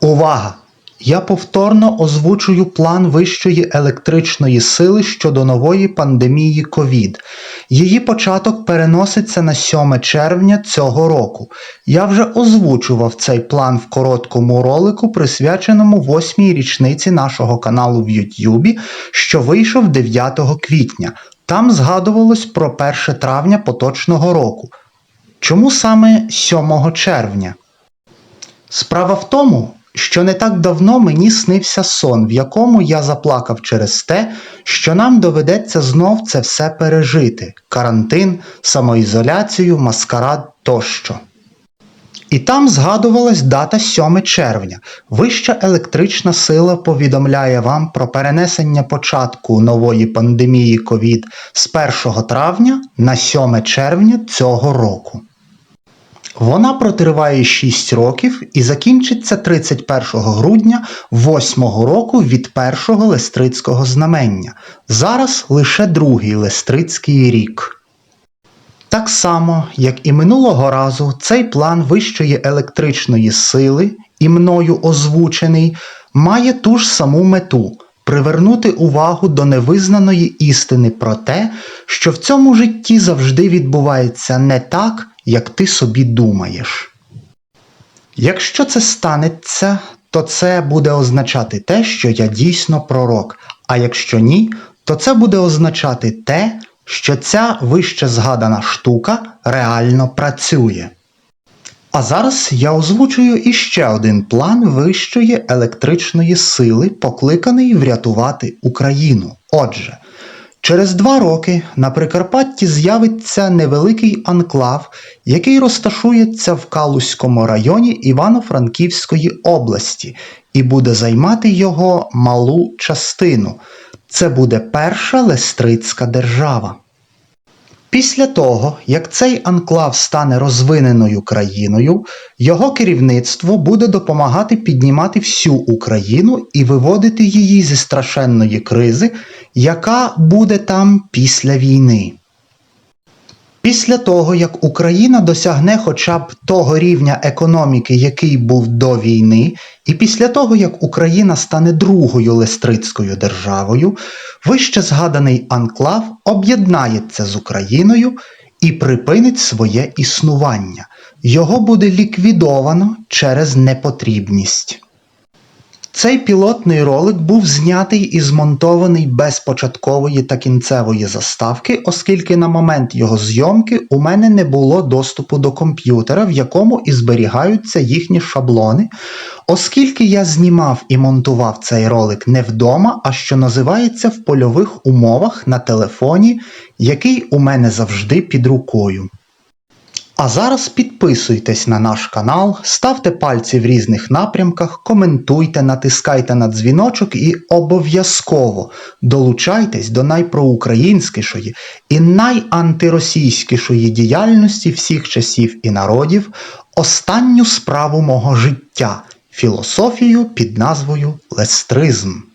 Увага! Я повторно озвучую план вищої електричної сили щодо нової пандемії ковід. Її початок переноситься на 7 червня цього року. Я вже озвучував цей план в короткому ролику, присвяченому 8-й річниці нашого каналу в Ютюбі, що вийшов 9 квітня. Там згадувалось про 1 травня поточного року. Чому саме 7 червня? Справа в тому, що не так давно мені снився сон, в якому я заплакав через те, що нам доведеться знов це все пережити: карантин, самоізоляцію, маскарад тощо. І там згадувалась дата 7 червня. Вища електрична сила повідомляє вам про перенесення початку нової пандемії ковід з 1 травня на 7 червня цього року. Вона протриває 6 років і закінчиться 31 грудня 8 року від першого лестрицького знамення. Зараз лише другий лестрицький рік. Так само, як і минулого разу, цей план вищої електричної сили, і мною озвучений, має ту ж саму мету привернути увагу до невизнаної істини про те, що в цьому житті завжди відбувається не так, як ти собі думаєш. Якщо це станеться, то це буде означати те, що я дійсно пророк, а якщо ні, то це буде означати те, що ця вище згадана штука реально працює. А зараз я озвучую іще один план вищої електричної сили, покликаний врятувати Україну. Отже, через два роки на Прикарпатті з'явиться невеликий анклав, який розташується в Калузькому районі Івано-Франківської області і буде займати його малу частину. Це буде перша Лестрицька держава. Після того, як цей анклав стане розвиненою країною, його керівництво буде допомагати піднімати всю Україну і виводити її зі страшенної кризи, яка буде там після війни. Після того, як Україна досягне хоча б того рівня економіки, який був до війни, і після того, як Україна стане другою лестрицькою державою, вище згаданий анклав об'єднається з Україною і припинить своє існування. Його буде ліквідовано через непотрібність. Цей пілотний ролик був знятий і змонтований без початкової та кінцевої заставки, оскільки на момент його зйомки у мене не було доступу до комп'ютера, в якому і зберігаються їхні шаблони, оскільки я знімав і монтував цей ролик не вдома, а що називається в польових умовах на телефоні, який у мене завжди під рукою. А зараз підписуйтесь на наш канал, ставте пальці в різних напрямках, коментуйте, натискайте на дзвіночок і обов'язково долучайтесь до найпроукраїнськішої і найантиросійськішої діяльності всіх часів і народів, останню справу мого життя філософію під назвою Лестризм.